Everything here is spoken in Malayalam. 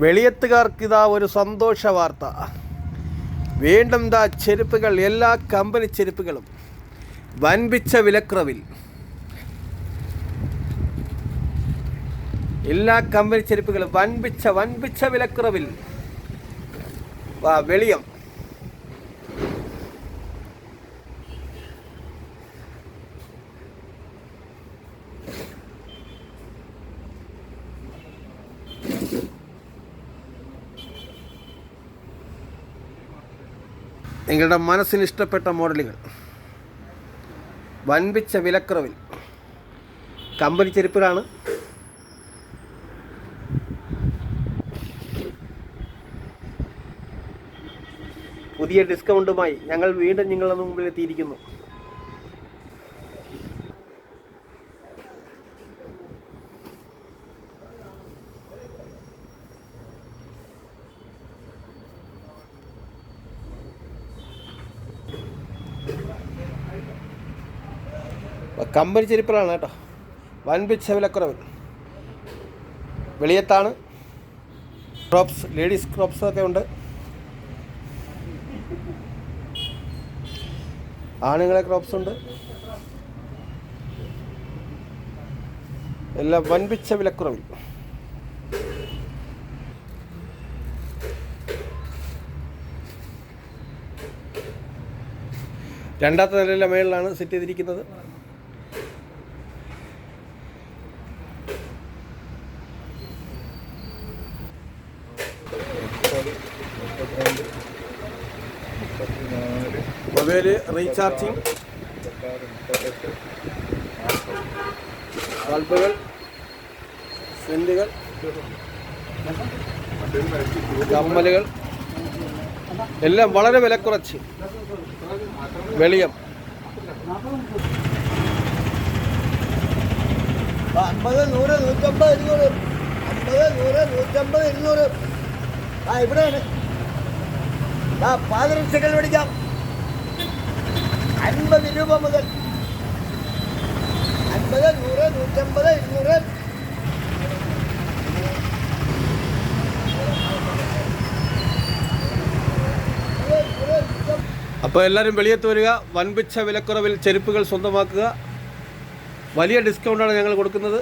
വെളിയത്തുകാർക്ക് ഇതാ ഒരു സന്തോഷ വാർത്ത. വീണ്ടും ദാ ചെരുപ്പുകൾ എല്ലാ കമ്പനി ചെരുപ്പുകളും വൻപിച്ച വിലക്കുറവിൽ. എല്ലാ കമ്പനി ചെരുപ്പുകളും വൻപിച്ച വൻപിച്ച വിലക്കുറവിൽ. വെളിയം. നിങ്ങളുടെ മനസ്സിന് ഇഷ്ടപ്പെട്ട മോഡലുകൾ. വൻപിച്ച വിലക്കുറവിൽ. കമ്പനി ചെരുപ്പിലാണ്. പുതിയ ഡിസ്കൗണ്ടുമായി ഞങ്ങൾ വീണ്ടും നിങ്ങളുടെ മുമ്പിൽ എത്തിയിരിക്കുന്നു. കമ്പനി ചെരുപ്പിലാണ് കേട്ടോ. വൻപിച്ച വിലക്കുറവിൽ വെളിയത്താണ്. ക്രോപ്സ് ലേഡീസ് ക്രോപ്സ് ഒക്കെ ഉണ്ട്. ആണുങ്ങളെ ക്രോപ്സ് ഉണ്ട്. എല്ലാം വൻപിച്ച വിലക്കുറവിൽ രണ്ടാമത്തെ നിലയിലെ മേളിലാണ് സെറ്റ് ചെയ്തിരിക്കുന്നത്. Mobile recharging. ബൾബുകൾ സെന്റുകൾ കമ്മലുകൾ. എല്ലാം വളരെ വില വിലക്കുറച്ച്. വെളിയം. അമ്പത് നൂറ് നൂറ്റമ്പത് ഇരുന്നൂറ്. അമ്പത് നൂറ് നൂറ്റമ്പത് ഇരുന്നൂറ്. ആ ഇവിടെയാണ്. ആ പാതിരക്ഷകൾ മേടിക്കാം. അൻപത് രൂപ മുതൽ. അൻപത് നൂറ് നൂറ്റമ്പത് ഇരുന്നൂറ്. അപ്പോൾ എല്ലാവരും വെളിയത്ത് വരിക. വൻപിച്ച വിലക്കുറവിൽ ചെരുപ്പുകൾ സ്വന്തമാക്കുക. വലിയ ഡിസ്കൗണ്ടാണ് ഞങ്ങൾ കൊടുക്കുന്നത്.